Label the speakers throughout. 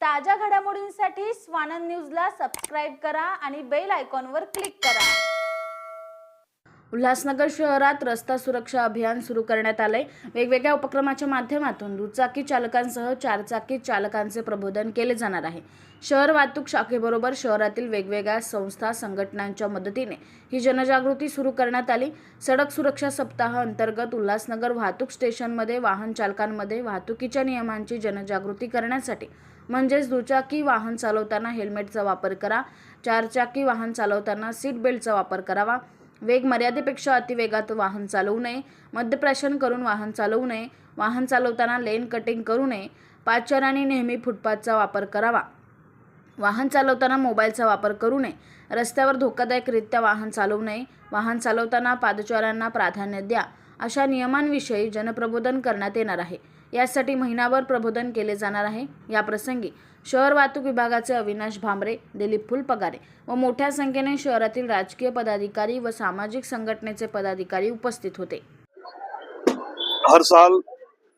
Speaker 1: ताज्या घडामोडींसाठी स्वानंद न्यूजला सबस्क्राईब करा आणि बेल आयकॉनवर क्लिक करा. उल्हासनगर शहरात रस्ता सुरक्षा अभियान सुरू करण्यात आले वेगवेगळ्या उपक्रमाच्या माध्यमातून दुचाकी चालकांसह चारचाकी चालकांचे प्रबोधन केले जाणार आहे. शहर वाहतूक शाखेबरोबर शहरातील वेगवेगळ्या संस्था संघटनांच्या मदतीने ही जनजागृती सुरू करण्यात आली. सडक सुरक्षा सप्ताह अंतर्गत उल्हासनगर वाहतूक स्टेशनमध्ये वाहन चालकांमध्ये वाहतुकीच्या नियमांची जनजागृती करण्यासाठी म्हणजेच दुचाकी वाहन चालवताना हेल्मेटचा वापर करा चारचाकी वाहन चालवताना सीट बेल्टचा वापर करावा. वेग मर्यादेपेक्षा अतिवेगात वाहन चालवू नये मद्यप्राशन करून वाहन चालवू नये वाहन चालवताना लेन कटिंग करू नये पादचाऱ्यांनी नेहमी फुटपाथचा वापर करावा. वाहन चालवताना मोबाईलचा वापर करू नये रस्त्यावर धोकादायकरित्या वाहन चालवू नये वाहन चालवताना पादचाऱ्यांना प्राधान्य द्या अशा नियमांविषयी जनप्रबोधन करण्यात येणार आहे. यासाठी महिनाभर प्रबोधन केले जाणार आहे. याप्रसंगी शहर वाहतूक विभागाचे अविनाश भांबरे दिलीप फुलपगारे व मोठ्या संख्येने शहरातील राजकीय पदाधिकारी व सामाजिक संघटनेचे पदाधिकारी उपस्थित होते.
Speaker 2: हर साल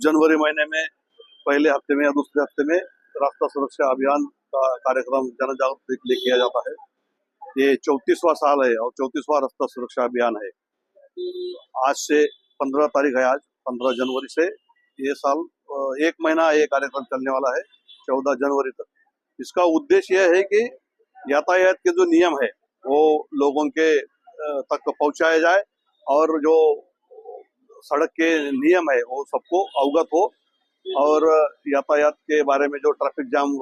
Speaker 2: जनवरी महीने में पहले हफ्ते में या दूसरे हफ्ते में रास्ता सुरक्षा अभियान का कार्यक्रम जन जागृति के लिए किया जाता है। ये चौतीसवा साल है और चौतीसवा रास्ता सुरक्षा अभियान है। आज से पंद्रह तारीख है आज पंद्रह जनवरी से ये साल एक महीना ये कार्यक्रम चलने वाला है, चौदह जनवरी तक। इसका उद्देश्य यह है कि यातायात के जो नियम है, वो लोगों के तक पहुँचाया जाए और जो सड़क के नियम है, वो सबको अवगत हो और यातायात के बारे में जो ट्रैफ़िक जाम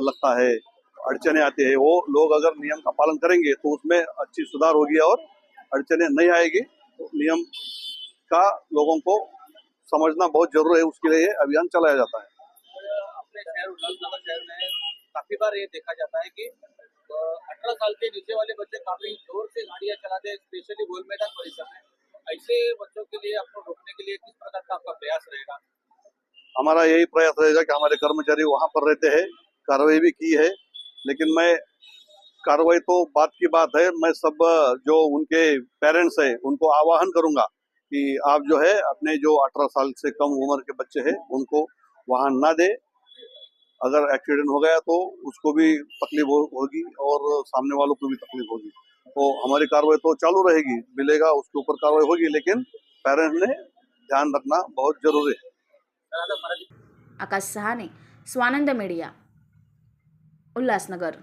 Speaker 2: लगता है, अड़चने आती है, वो लोग अगर नियम का पालन करेंगे तो उसमें अच्छी सुधार होगी और अड़चने नहीं आएगी। तो नियम का लोगों को समझना बहुत ज़रूरी है उसके लिए ये अभियान चलाया जाता है।
Speaker 3: अपने शहर शहर में काफ़ी बार ये देखा जाता है कि अठारह साल के नीचे वाले बच्चे काफ़ी ज़ोर से गाड़ियाँ चलाते हैं स्पेशली गोल मैदान परिसर में। ऐसे बच्चों के लिए आपको रोकने के लिए किस प्रकार का आपका प्रयास रहेगा?
Speaker 2: हमारा यही प्रयास रहेगा कि हमारे कर्मचारी वहाँ पर रहते हैं कार्रवाई भी की है लेकिन मैं कार्रवाई तो बात की बात है मैं सब जो उनके पेरेंट्स हैं उनको आह्वान करूँगा कि आप जो है अपने जो 18 साल से कम उम्र के बच्चे हैं उनको वाहन ना दे। अगर एक्सीडेंट हो गया तो उसको भी तकलीफ़ हो, होगी और सामने वालों को भी तकलीफ़ होगी। तो हमारी कार्रवाई तो चालू रहेगी मिलेगा उसके ऊपर कार्रवाई होगी लेकिन पेरेंट्स ने ध्यान रखना बहुत ज़रूरी है।
Speaker 1: आकाश सहाने स्वानंद मीडिया उल्हासनगर